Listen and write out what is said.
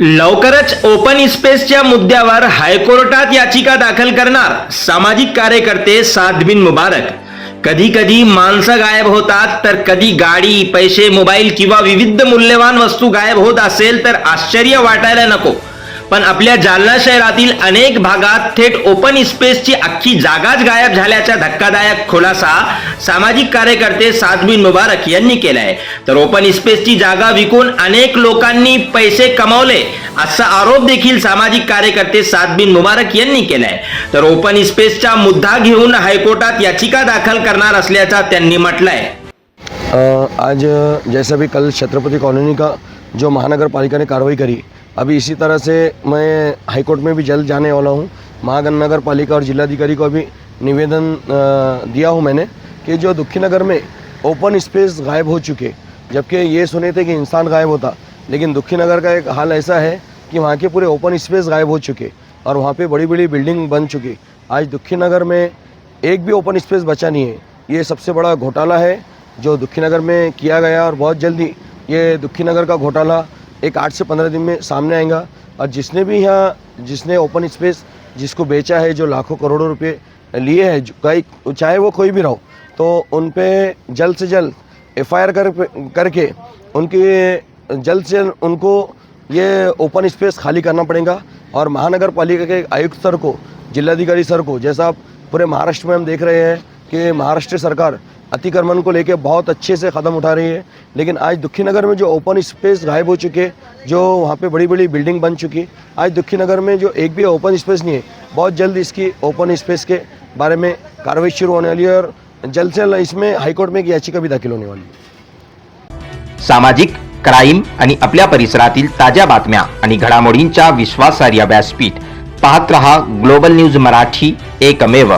लवकरच ओपन स्पेसच्या मुद्द्यावर हायकोर्टात याचिका दाखल करणार सामाजिक कार्यकर्ते सादबिन मुबारक. कधी कधी माणसं गायब होतात तर कधी गाडी पैसे मोबाईल किंवा विविध मूल्यवान वस्तू गायब होत असेल तर आश्चर्य वाटायला नको. पण आपल्या जालना शहरातील अनेक भागात थेट ओपन स्पेसची अख्खी जागाच गायब झाल्याचा धक्कादायक खुलासा सामाजिक कार्यकर्ते सादबिन मुबारक यांनी केलाय. तर ओपन स्पेसची जागा विकून अनेक लोकांनी पैसे कमावले असा आरोप देखील सामाजिक कार्यकर्ते सादबिन मुबारक यांनी केलाय. तर ओपन स्पेसचा मुद्दा घेऊन हायकोर्टात याचिका दाखल करणार असल्याचा त्यांनी म्हटलंय. आज जैसा भी कल छत्रपति कॉलोनी का जो महानगर पालिका ने कार्रवाई करी अभी इसी तरह से मैं हाईकोर्ट में भी जल्द जाने वाला हूँ। महागन नगर पालिका और जिलाधिकारी को अभी निवेदन दिया हूँ मैंने कि जो दुखी नगर में ओपन स्पेस गायब हो चुके, जबकि ये सुने थे कि इंसान गायब होता, लेकिन दुखी नगर का एक हाल ऐसा है कि वहाँ के पूरे ओपन स्पेस गायब हो चुके और वहाँ पे बड़ी बड़ी बिल्डिंग बन चुकी। आज दुखी नगर में एक भी ओपन स्पेस बचा नहीं है। ये सबसे बड़ा घोटाला है जो दुखी नगर में किया गया और बहुत जल्दी ये दुखी नगर का घोटाला एक आठ से पंद्रह दिन में सामने आएगा और जिसने भी यहाँ, जिसने ओपन स्पेस जिसको बेचा है, जो लाखों करोड़ों रुपए लिए हैं कई, चाहे वो कोई भी रहो तो उन पर जल्द से जल्द एफ़ आई आर कर, करके उनके, जल्द से जल्द उनको ये ओपन स्पेस खाली करना पड़ेगा और महानगर पालिका के आयुक्त सर को, जिलाधिकारी सर को, जैसा आप पूरे महाराष्ट्र में हम देख रहे हैं कि महाराष्ट्र सरकार अतिक्रमण को लेकर बहुत अच्छे से कदम उठा रही है। लेकिन आज दुखी नगर में जो ओपन स्पेस गायब हो चुके, जो वहाँ पे बड़ी बड़ी बिल्डिंग बन चुकी, आज दुखी नगर में जो एक भी ओपन स्पेस नहीं है, बहुत जल्द इसकी ओपन स्पेस के बारे में कार्रवाई शुरू होने वाली है और जल्द से जल्द इसमें हाईकोर्ट में एक याचिका भी दाखिल होने वाली है। सामाजिक क्राईम आणि आपल्या परिसरातील ताज्या बातम्या विश्वासार्ह व्यासपीठ पाहत रहा ग्लोबल न्यूज़ मराठी एकमेव.